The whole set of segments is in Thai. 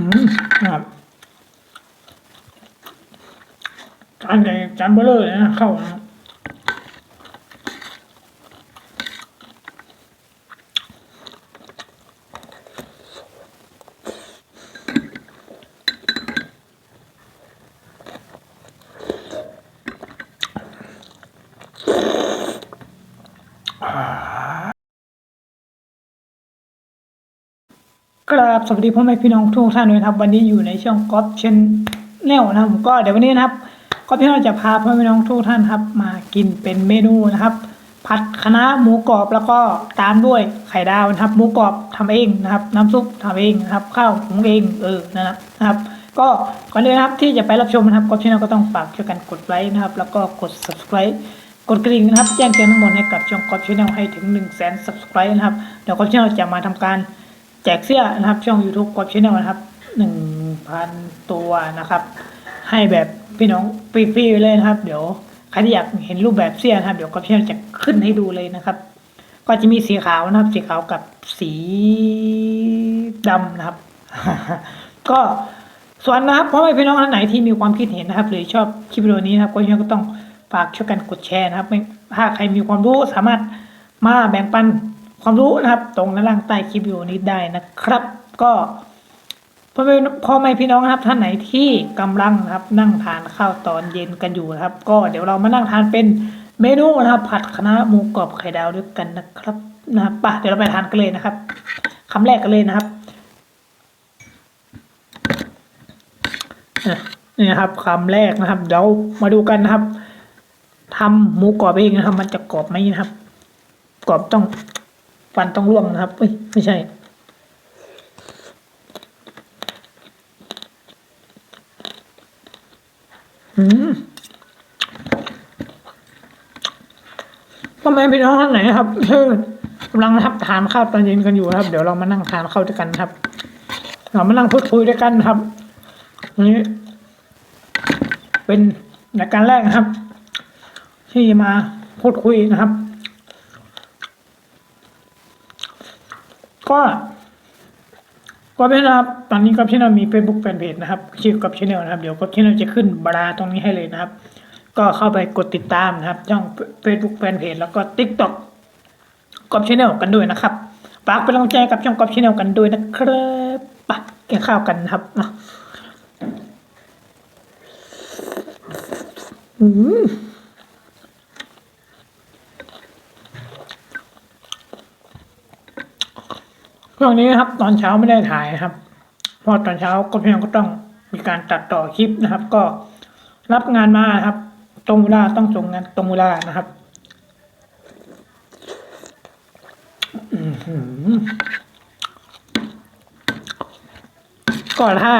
อืมครับจานใหญ่จานเบลเลอร์เลยนะเข้านะ กราบสวัสดีพ่อแม่พี่น้องทุกท่านด้วยครับ วันนี้อยู่ในช่องก๊อฟเชนแนลนะครับก็เดี๋ยววันนี้นะครับก๊อฟที่เราจะพาพ่อแม่พี่น้องทุกท่านครับ มากินเป็นเมนูนะครับ ผัดคะน้าหมูกรอบแล้วก็ตามด้วยไข่ดาวนะครับ หมูกรอบทำเองนะครับ น้ำซุปทำเองนะครับ ข้าวหุงเองเออนั่นนะนะครับ ก็ก่อนอื่นะครับที่จะไปรับชมนะครับก๊อฟชแนลก็ต้องฝากช่วยกันกดไลค์นะครับ แล้วก็กด subscribe กดกริ่งนะครับแจ้งเตือนทั้งหมดให้กับช่องก๊อฟชแนลให้ถึง1 0 0 0 0แสน subscribe นะครับเดี๋ยวก๊อฟชแนลจะมาทำการ แจกเสื้อนะครับ ช่อง YouTube กดชแนลนะครับหนึ่งพันตัวนะครับ ให้แบบพี่น้องฟรีๆเลยนะครับ เดี๋ยวใครที่อยากเห็นรูปแบบเสื้อนะครับ เดี๋ยวกดชแนลจะขึ้นให้ดูเลยนะครับ ก็จะมีสีขาวนะครับ สีขาวกับสีดำนะครับ ก็ส่วนนะครับเพราะว่าพี่น้องท่านไหนที่มีความคิดเห็นนะครับ หรือชอบคลิปวิดีโอนี้นะครับ ก็ยังก็ต้องฝากช่วยกันกดแชร์นะครับถ้าใครมีความรู้สามารถมาแบ่งปัน ความรู้นะครับ ตรงด้านล่างใต้คลิปวิดีโอนี้ได้นะครับ ก็พ่อแม่พ่อแม่พี่น้องนะครับท่านไหนที่กำลังนะครับนั่งทานข้าวตอนเย็นกันอยู่นะครับ ก็เดี๋ยวเรามานั่งทานเป็นเมนูนะครับ ผัดคะน้าหมูกรอบไข่ดาวด้วยกันนะครับนะครับป่ะเดี๋ยวเราไปทานกันเลยนะครับคำแรกกันเลยนะครับนี่นะครับคำแรกนะครับ เดี๋ยวมาดูกันนะครับทำหมูกรอบเองนะครับ มันจะกรอบไหมนะครับ กรอบต้อง ฟันต้องร่วงนะครับเอ้ยไม่ใช่ อืมพ่อแม่พี่น้องท่านไหนนะครับเชิญกำลังนะครับทานข้าวตอนเย็นกันอยู่ครับ เดี๋ยวเรามานั่งทานข้าวด้วยกันครับ เรามานั่งพูดคุยด้วยกันครับนนี้เป็นรายการแรกนะครับ ที่มาพูดคุยนะครับ ก็ก็เป็นนะครับ ตอนนี้กับชแนลมี Facebook แฟนเพจนะครับ ชื่อกับชแนลนะครับ เดี๋ยวกับชแนลจะขึ้นบาราตรงนี้ให้เลยนะครับ ก็เข้าไปกดติดตามนะครับ ช่อง Facebook แฟนเพจแล้วก็ TikTok กอบชแนลกันด้วยนะครับฝากเป็นกำลังใจกับช่องกอบชแนลกันด้วยนะครับไปกินข้าวกันนะครับอืม ช่วงนี้นะครับ ตอนเช้าไม่ได้ถ่ายนะครับ เพราะตอนเช้าก็เพียงก็ต้องมีการตัดต่อคลิปนะครับ ก็รับงานมาครับ ตรงเวลาต้องส่งงานตรงเวลานะครับก็ถ้า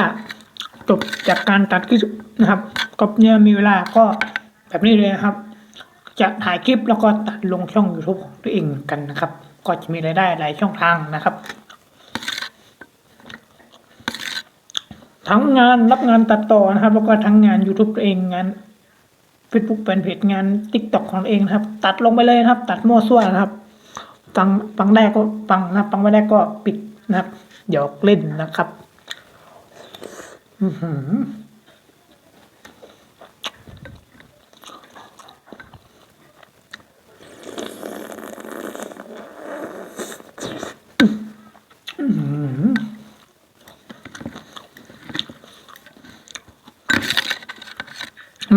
จบจากการตัดคลิปนะครับก็เนี่ยมีเวลาก็แบบนี้เลยนะครับ จะถ่ายคลิปแล้วก็ตัดลงช่อง YouTube ของตัวเองกันนะครับ ก็จะมีรายได้หลายช่องทางนะครับ ทั้งงานรับงานตัดต่อนะครับ แล้วก็ทั้งงาน YouTube ตัวเองงาน Facebook เป็นเพจงาน TikTok ของเองนะครับ ตัดลงไปเลยนะครับ ตัดมั่วซั่วนะครับฟังฟังได้ก็ฟังนะฟังไม่ได้ก็ปิดนะครับหยอกเล่นนะครับ อือหือ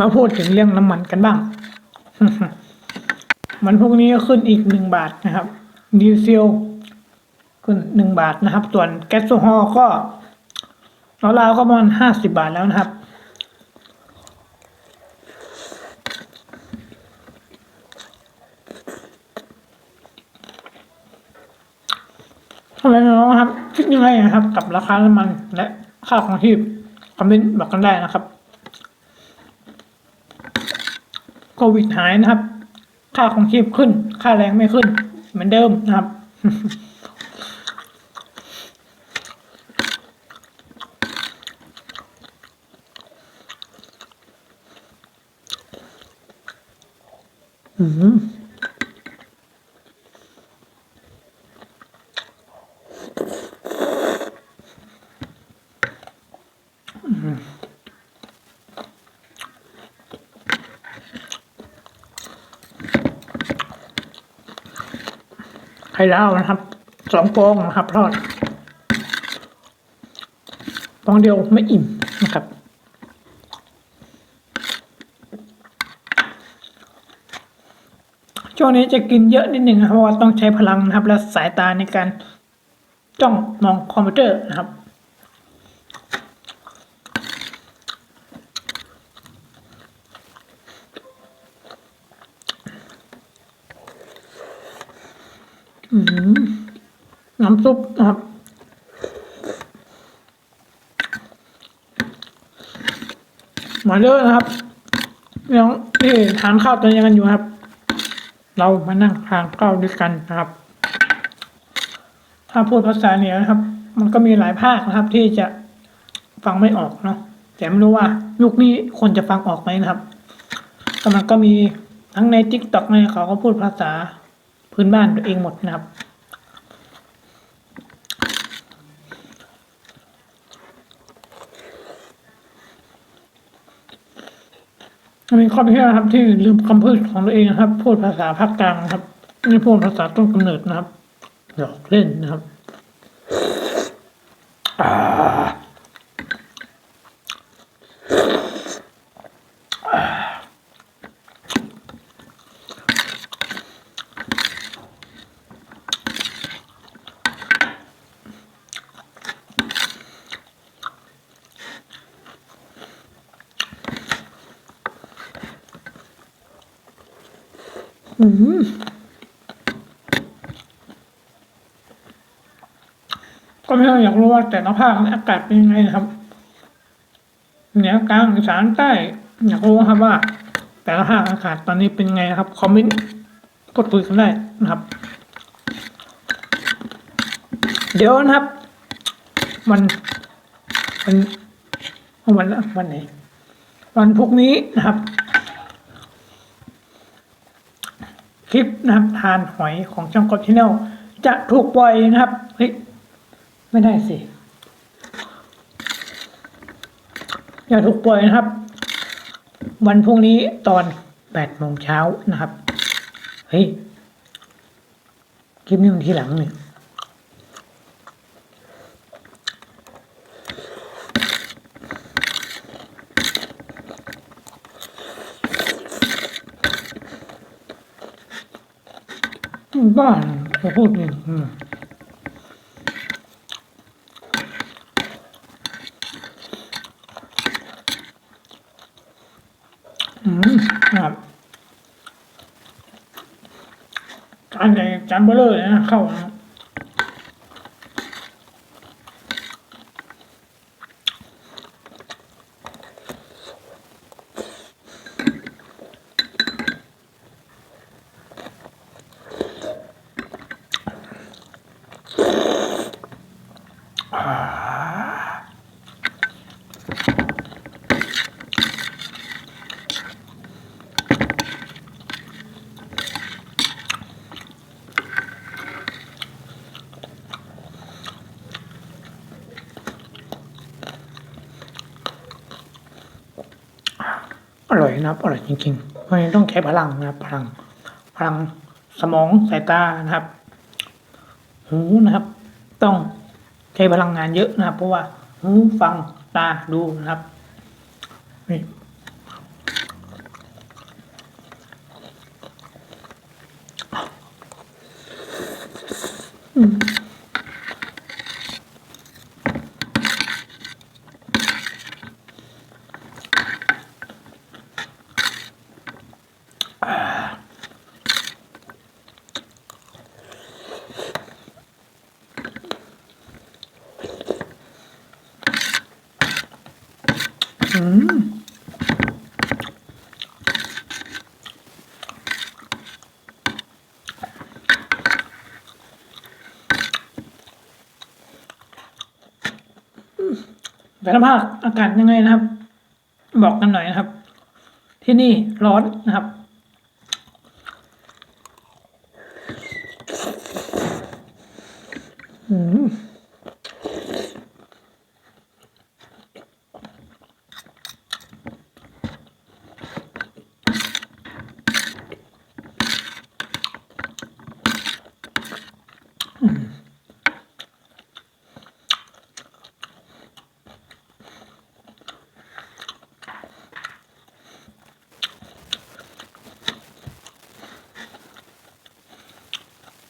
มาพูดถึงเรื่องน้ำมันกันบ้าง มันพวกนี้ก็ขึ้นอีกหนึ่งบาทนะครับ ดีเซลขึ้นหนึ่งบาทนะครับ ส่วนแก๊สโซฮอล์ก็ราวๆก็ประมาณห้าสิบาทแล้วนะครับทำไมน้องครับ คิดยังไงนะครับ กับราคาน้ำมันและค่าของชีพคอมเมนต์บอกกันได้นะครับ โควิดหายนะครับ ค่าของชีพขึ้น ค่าแรงไม่ขึ้น เหมือนเดิมนะครับ อืม ดาวนะครับสองฟองนะครับทอดฟองเดียวไม่อิ่มนะครับช่วงนี้จะกินเยอะนิดหนึ่งนะครับเพราะว่าต้องใช้พลังนะครับ และสายตาในการจ้องมองคอมพิวเตอร์นะครับ อืมน้ำ ซุปนะครับมาเยอนะครับยังที่ทานข้าวตอนยังกันอยู่ครับ เรามานั่งทานข้าวด้วยกันนะครับ ถ้าพูดภาษาเหนือนะครับ มันก็มีหลายภาคนะครับ ที่จะฟังไม่ออกเนาะแต่ไม่รู้ว่ายุคนี้คนจะฟังออกไหมนะครับแต่มันก็มีทั้งในทิกตอกในเขาก็พูดภาษาพื้นบ้านตัวเองหมดนะครับ มีข้อพิพาทนะครับ ที่ลืมคำพูดของตัวเองนะครับ พูดภาษาภาคกลางนะครับไม่พูดภาษาต้นกำเนิดนะครับหลอกเล่นนะครับอ่าอืมี้อยากรู้ว่าแต่ละภาคอากาศเป็นยังไงนะครับ เหนือกลางอีสานใต้อยากรู้ครับว่า แต่ละภาคอากาศตอนนี้เป็นไงนะครับคอมเมนต์กดคุยกันได้นะครับ เดี๋ยวนะครับวันวันวันวันไหนวันพรุ่งนี้นะครับ คลิปนะครับทานหอยของช่องกดชแนลจะถูกปล่อยนะครับเฮ้ย ไม่ได้สิ อย่าถูกปล่อยนะครับ วันพรุ่งนี้ตอนแปดโมงเช้านะครับ เฮ้ย คลิปนี้มันทีหลังเนี่ยบ้านพูดเองอืมอืมครับจานใหญ่ จานเบลเลอร์นะเข้านะ นะครับอร่อยจริงๆเพราะฉะนั้นต้องใช้พลังนะครับ พลัง พลังสมองสายตานะครับหูนะครับ ต้องใช้พลังงานเยอะนะครับ เพราะว่าหูฟังตาดูนะครับนี่อืมอืม แต่ละภาคอากาศยังไงนะครับ บอกกันหน่อยนะครับ ที่นี่ร้อนนะครับ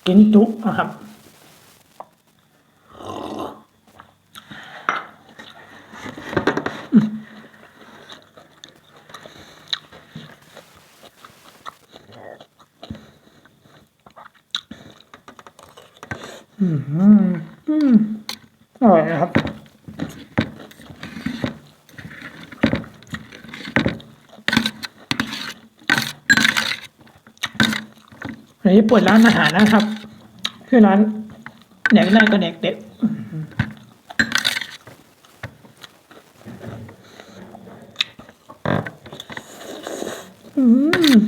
กินจุนะครับ อืมอืมอืมอร่อยนะครับ อันนี้เปิดร้านอาหารนะครับ คือร้านแดกได้ก็แดกเด็ดอืม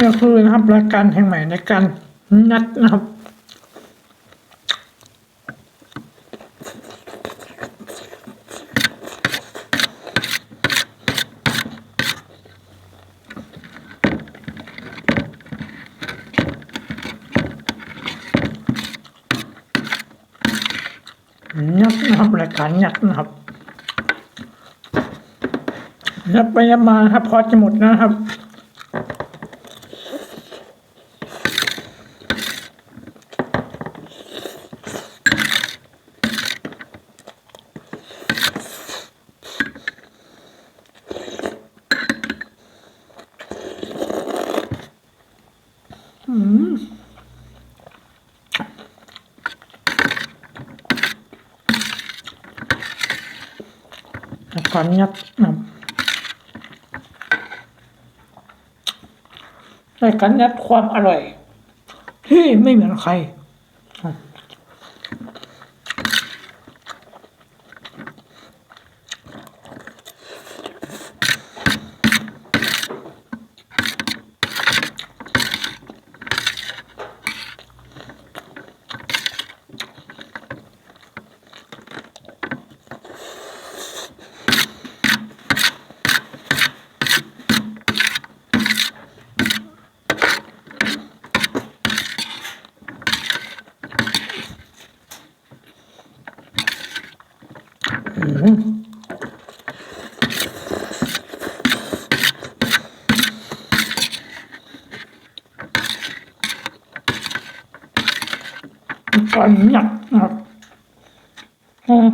นี่คือนะครับรายการแห่งใหม่ในการนัดนะครับยักนะครับรายการยักนะครับยับไปยับมาครับพอจะหมดนะครับ ยัดนะครับรายการยัดความอร่อย ที่ไม่เหมือนใคร ความยัดนะครับอืม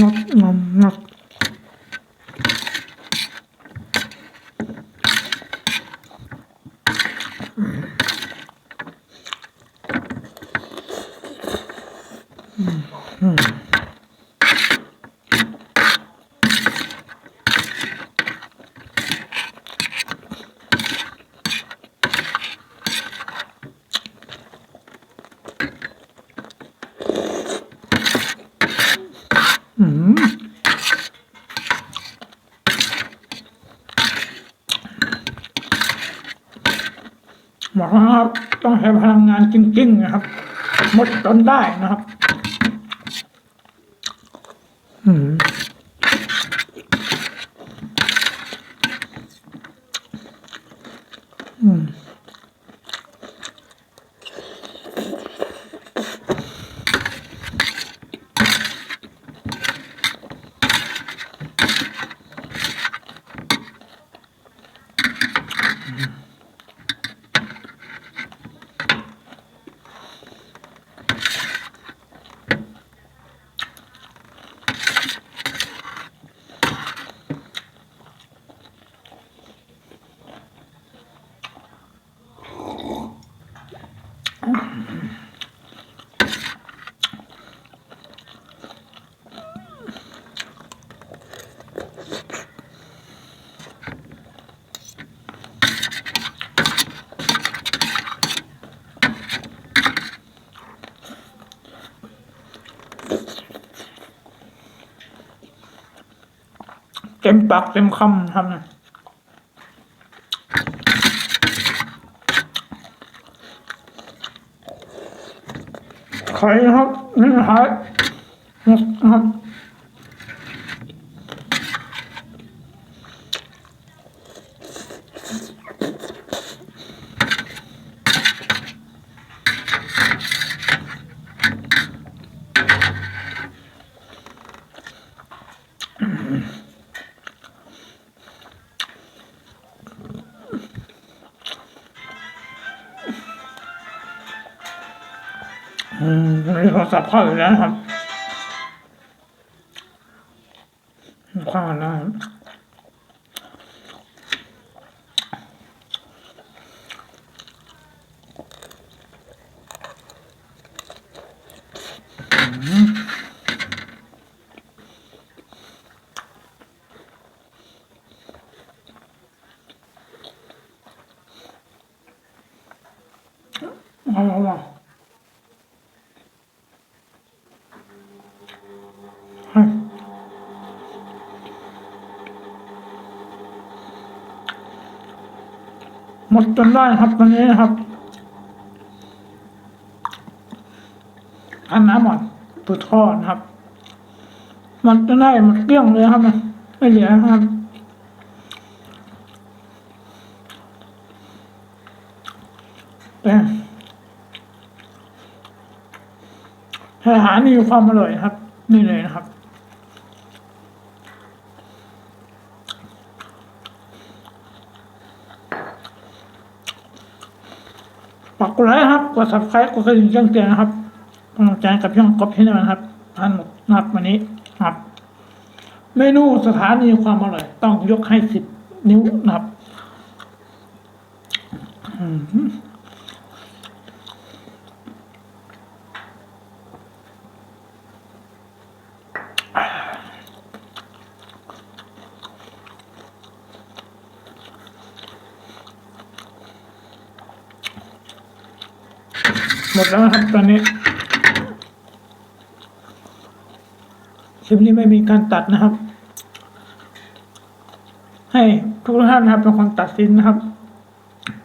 งัดงอมงัด อืมบอกว่าต้อง ใช้พลังงานจริงๆนะครับ หมดจนได้นะครับ เต็มปากเต็มคำทำนะ ไข่นะครับนี่ครับนะครับ มีโทรศัพท์เข้าอยู่แล้วนะครับเข้ามาแล้วครับอืมเอาเอาเอา ให้ หมดจนได้ครับวันนี้นะครับอันน้ำหมดปืดทอดนะครับหมันจะได้หมดเกลี้ยงเลยครับนะไม่เหลือครับแต่อาหารนี่ความอร่อยครับ นี่เลยนะครับ กดไลค์ครับ กด subscribe กดกระดิ่งแจ้งเตือนนะครับกำลังใจกับช่องก๊อปที่นี่นะครับท่านหมดนับวันนี้ครับ เมนูสถานีความอร่อย ต้องยกให้สิบนิ้วนะครับ มหมดแล้วนะครับตอนนี้คลิปนี้ไม่มีการตัดนะครับ ให้ทุกท่านนะครับเป็นคนตัดสินนะครับ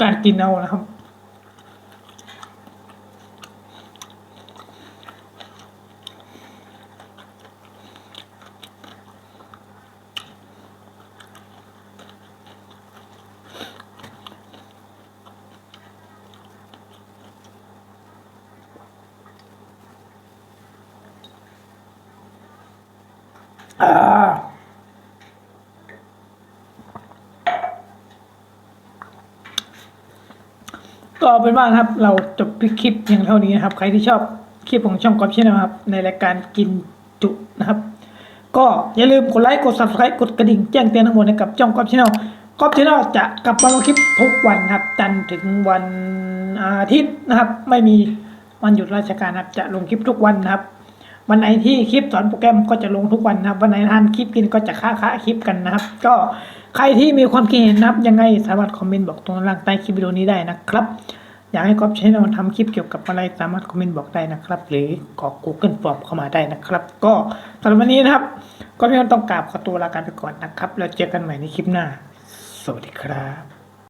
การกินเอานะครับ ก็เป็นว่านครับ เราจบคลิปเพียงเท่านี้นะครับ ใครที่ชอบคลิปของช่องกอล์ฟชแนลครับ ในรายการกินจุนะครับ ก็อย่าลืมกดไลค์กด subscribe กดกระดิ่งแจ้งเตือนทั้งหมดให้กับช่องกอล์ฟชแนลกอล์ฟชแนลจะกลับมาลงคลิปทุกวันครับ จันทร์ถึงวันอาทิตย์นะครับ ไม่มีวันหยุดราชการครับ จะลงคลิปทุกวันนะครับ วันไหนที่คลิปสอนโปรแกรมก็จะลงทุกวันนะครับ วันไหนทานคลิปกินก็จะค้าค้าคลิปกันนะครับ ก็ใครที่มีความคิดเห็นนะครับ ยังไงสามารถคอมเมนต์บอกตรงล่างใต้คลิปวิดีโอนี้ได้นะครับ อยากให้ก๊อฟใช้เราทำคลิปเกี่ยวกับอะไรสามารถคอมเมนต์บอกได้นะครับ หรือกรอก Google Form เข้ามาได้นะครับ ก็สำหรับวันนี้นะครับ ก็พี่น้องต้องกราบขอตัวลากันไปก่อนนะครับ แล้วเจอกันใหม่ในคลิปหน้า สวัสดีครับ